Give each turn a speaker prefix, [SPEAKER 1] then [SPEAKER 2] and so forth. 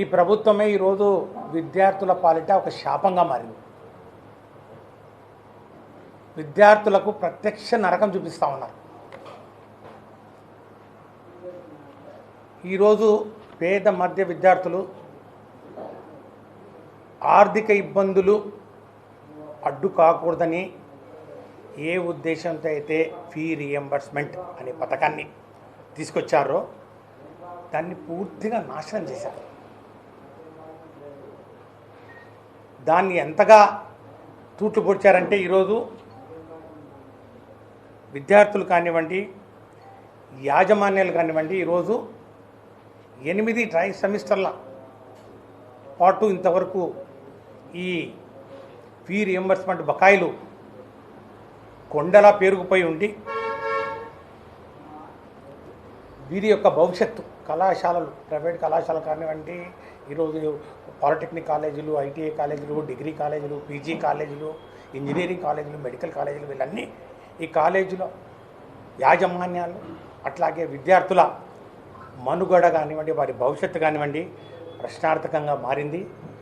[SPEAKER 1] ఈ ప్రభుత్వమే ఈరోజు విద్యార్థుల పాలిట ఒక శాపంగా మారింది. విద్యార్థులకు ప్రత్యక్ష నరకం చూపిస్తూ ఉన్నారు. ఈరోజు పేద మధ్య విద్యార్థులు ఆర్థిక ఇబ్బందులు అడ్డు కాకూడదని ఏ ఉద్దేశంతో అయితే ఫీ రియంబర్స్మెంట్ అనే పథకాన్ని తీసుకొచ్చారో దాన్ని పూర్తిగా నాశనం చేశారు. దాన్ని ఎంతగా తూట్లు పొడిచారంటే ఈరోజు విద్యార్థులు కానివ్వండి యాజమాన్యాలు కానివ్వండి ఈరోజు ఎనిమిది ట్రై సెమిస్టర్ల పాటు ఇంతవరకు ఈ ఫీ రియంబర్స్మెంట్ బకాయిలు కొండలా పేరుకుపోయి ఉండి వీరి యొక్క భవిష్యత్తు కళాశాలలు ప్రైవేట్ కళాశాలలు కానివ్వండి ఈరోజు పాలిటెక్నిక్ కాలేజీలు ఐటీఐ కాలేజీలు డిగ్రీ కాలేజీలు పీజీ కాలేజీలు ఇంజనీరింగ్ కాలేజీలు మెడికల్ కాలేజీలు వీళ్ళన్నీ ఈ కాలేజీల యాజమాన్యాలు అట్లాగే విద్యార్థుల మనుగడ కానివ్వండి వారి భవిష్యత్తు కానివ్వండి ప్రశ్నార్థకంగా మారింది.